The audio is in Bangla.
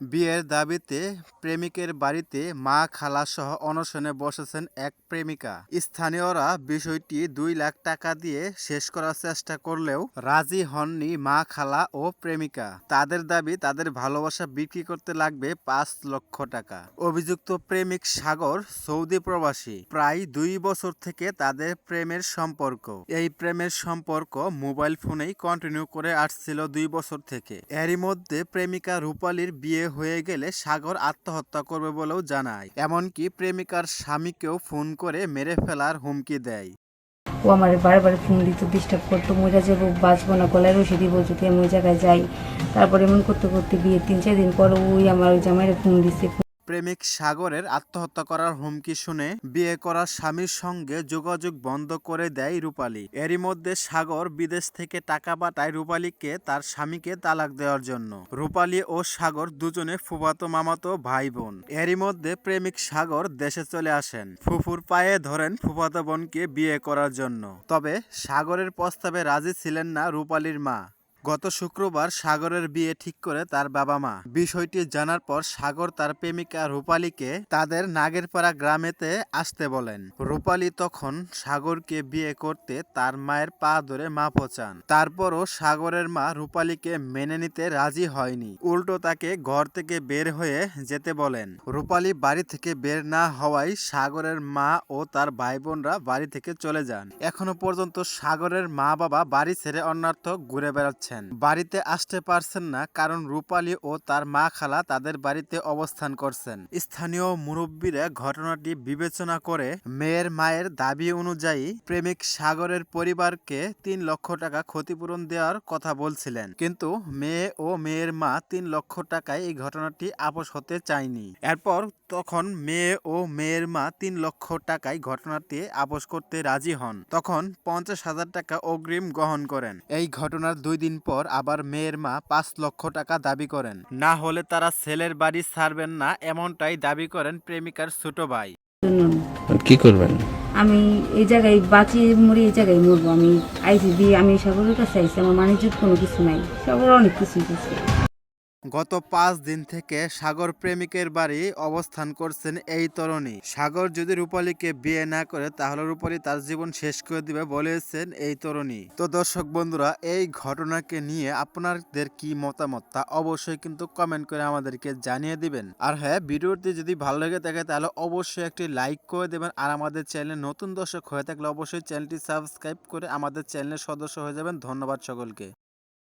বিয়ের দাবিতে প্রেমিকের বাড়িতে মা খালা সহ অনশনে বসেছেন এক প্রেমিকা। স্থানীয়রা বিষয়টি দুই লাখ টাকা দিয়ে শেষ করার চেষ্টা করলেও রাজি হননি মা খালা ও প্রেমিকা। তাদের দাবি তাদের ভালোবাসা বিক্রি করতে লাগবে পাঁচ লক্ষ টাকা। অভিযুক্ত প্রেমিক সাগর সৌদি প্রবাসী। প্রায় দুই বছর থেকে তাদের প্রেমের সম্পর্ক। এই প্রেমের সম্পর্ক মোবাইল ফোনেই কন্টিনিউ করে আসছিল দুই বছর থেকে। এরই মধ্যে প্রেমিকা রূপালীর বিয়ে হয়ে গেলে সাগর আত্মহত্যা করবে বলেও জানায়। এমনকি প্রেমিকার স্বামীকেও ফোন করে মেরে ফেলার হুমকি দেয়। ও আমার বারবার ফোন দিত, ডিস্টার্ব করতো মজা যাব, বাঁচবো না, গলায় রসি দিব, যদি আমি ওই জায়গায় যাই। তারপরে এমন করতে করতে বিয়ে তিন, চার দিন পর ওই আমার ওই জামাইয়ের ফোন দিছে। প্রেমিক সাগরের আত্মহত্যা করার হুমকি শুনে বিয়ে করা স্বামীর সঙ্গে যোগাযোগ বন্ধ করে দেয় রূপালী। এরই মধ্যে সাগর বিদেশ থেকে টাকা পাঠায় রূপালীকে তার স্বামীকে তালাক দেওয়ার জন্য। রূপালী ও সাগর দুজনে ফুফাতো, মামাতো ভাই বোন। এরই মধ্যে প্রেমিক সাগর দেশে চলে আসেন। ফুফুর পায়ে ধরেন ফুফাতো বোনকে বিয়ে করার জন্য। তবে সাগরের প্রস্তাবে রাজি ছিলেন না রূপালীর মা। গত শুক্রবার সাগরের বিয়ে ঠিক করে তার বাবা মা। বিষয়টি জানার পর সাগর তার প্রেমিকা রূপালীকে তাদের নাগেরপাড়া গ্রামেতে আসতে বলেন। রূপালী তখন সাগরকে বিয়ে করতে তার মায়ের পা ধরে মা পচান। তারপরও সাগরের মা রূপালীকে মেনে নিতে রাজি হয়নি। উল্টো তাকে ঘর থেকে বের হয়ে যেতে বলেন। রূপালী বাড়ি থেকে বের না হওয়ায় সাগরের মা ও তার ভাই বোনরা বাড়ি থেকে চলে যান। এখনও পর্যন্ত সাগরের মা বাবা বাড়ি ছেড়ে অন্যার্থ ঘুরে বেড়াচ্ছেন। বাড়িতে আসতে পারছেন না কারণ রূপালী ও তার মা খালা তাদের বাড়িতে অবস্থান করছেন। স্থানীয় মুরব্বীরা ঘটনাটি বিবেচনা করে মেয়ের মায়ের দাবি অনুযায়ী প্রেমিক সাগরের পরিবারকে তিন লক্ষ টাকা ক্ষতিপূরণ দেওয়ার কথা বলছিলেন। কিন্তু মেয়ে ও মেয়ের মা তিন লক্ষ টাকায় এই ঘটনাটি আপোষ হতে চায়নি। এরপর তখন মেয়ে ও মেয়ের মা তিন লক্ষ টাকায় ঘটনাটি আপোষ করতে রাজি হন। তখন পঞ্চাশ হাজার টাকা অগ্রিম গ্রহণ করেন। এই ঘটনার দুই দিন পর আবার মেয়ের মা পাঁচ লক্ষ টাকা দাবি করেন। না হলে তারা ছেলের বাড়ি ছাড়বেন না এমনটাই দাবি করেন প্রেমিকার ছোট ভাই। কি করবেন? আমি এই জায়গায় বাঁচি মরি এই জায়গায় মরবো। আমি আইসি দিয়ে আমি সকলের কাছে আইসি আমার মানুষের কোনো কিছু নাই। সাগর অনেক কিছুই করছে গত পাঁচ দিন থেকে সাগর প্রেমিকের বাড়ি অবস্থান করছেন এই তরুণী। সাগর যদি রূপালীকে বিয়ে না করে, তাহলে রূপালী তার জীবন শেষ করে দিবে বলেছেন এই তরুণী। তো দর্শক বন্ধুরা, এই ঘটনাকে নিয়ে আপনাদের কি মতামত তা অবশ্যই কিন্তু কমেন্ট করে আমাদেরকে জানিয়ে দিবেন। আর হ্যাঁ ভিডিওটি যদি ভালো লেগে থাকে, তাহলে অবশ্যই একটি লাইক করে দেবেন। আর আমাদের চ্যানেলে নতুন দর্শক হয়ে থাকলে অবশ্যই চ্যানেলটি সাবস্ক্রাইব করে আমাদের চ্যানেলের সদস্য হয়ে যাবেন। ধন্যবাদ সকলকে।